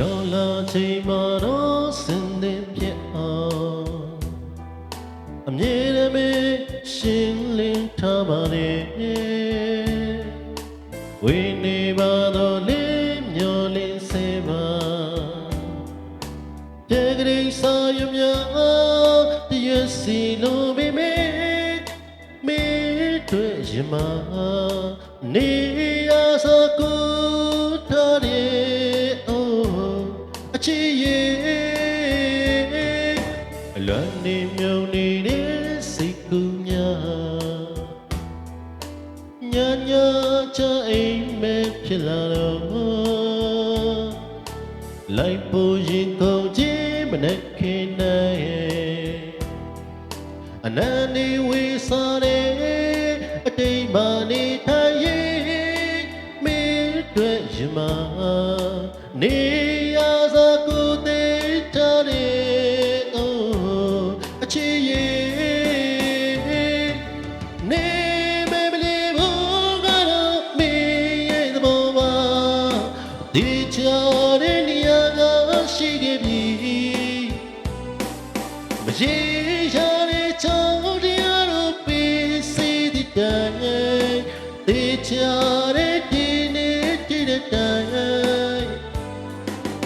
ကျော်လာချိန်မှာတော့စင်သင်ပြက်အောင်အမြဲတမ်းရှင်းလင်းထားပါလေဝိနေပါတော့လေးမျောလင်းစေပါပြေကလေးစာရများတရစီလိုမိမေမေတွေ့ရမနေရစကူထား လွန်နေမြုံနေတဲ့စိတ်ကူးများညာညာချအိမ်မဲ့ဖြစ်လာတော့လိုက်ဖို့ရင်ကုန်ခြင်းမနဲ့ခင်နိုင်အနန္ဒီဝေစားတဲ့အတိမ်မာနေထိုင်ရင်မင်းတွေ့ရမနေ ရေရှားတဲ့ချောင်းတရားတို့ပြီးစီးတဲ့တိုင်တေချာတဲ့ဒီနေ့ဒီတဲ့တိုင်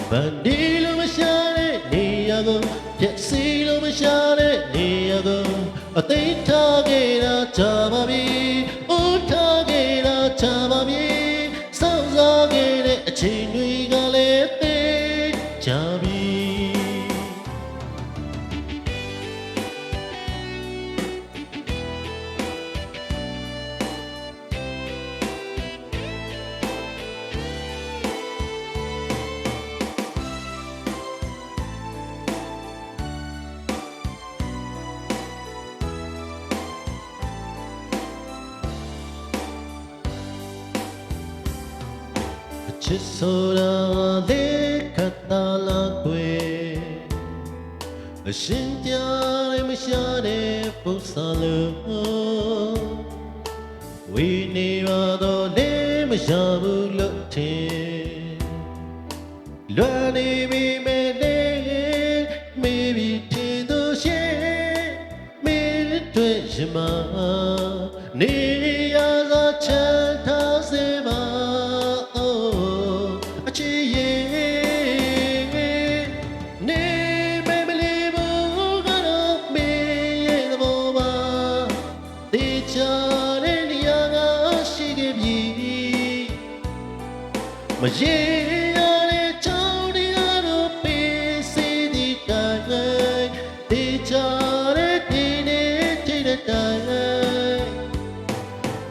ဗန်ဒီလိုမရှားတဲ့နေရာကိုပြည့်စီလိုမရှားတဲ့နေရာကိုအသိထားခဲ့တာချာပါပြီ ချစ်ဆိုတာလေခတ်တာလာကွယ်အရှင်ပြရဲမရှာတဲ့ပု္ပ္ပာလို့ဝိနေပါတော့လေမရှာဘူးလို့ထင်လွမ်းနေပြီမဲ့လေမေးပြီးထင်သူရှင် မရေရတဲ့ချောင်းတွေကတော့ပေးစီဒီကံပဲဒီချာတဲ့ဒီနေ့ချိန်တဲ့ကံပဲ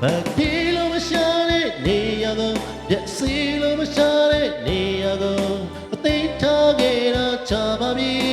ဘာဒီလိုမရှာတဲ့နေရတော့ပြက်စီလိုမရှာတဲ့နေရတော့အသိထားခဲ့တာချပါပြီ